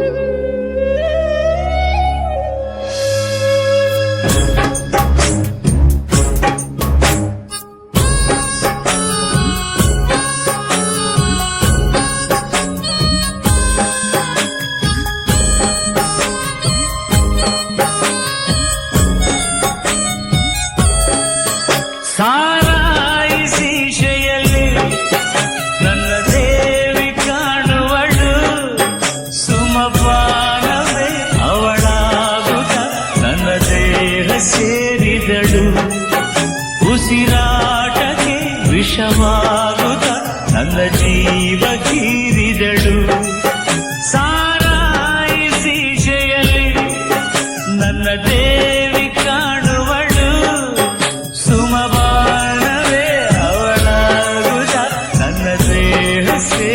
Bye. ಬೆರಳು ಉಸಿರಾಟಕ್ಕೆ ವಿಷವಾಗುತ್ತ ನನ್ನ ಜೀವ ಕೀರಿದಳು ಸಾರಾಯಿಸಿ ಶೆಯಲ್ಲಿ ನನ್ನ ದೇವಿ ಕಾಣುವಳು ಸುಮಬಾಣವೇ ಅವಳಾಗುತ್ತ ನನ್ನ ದೇಹ ಸೇ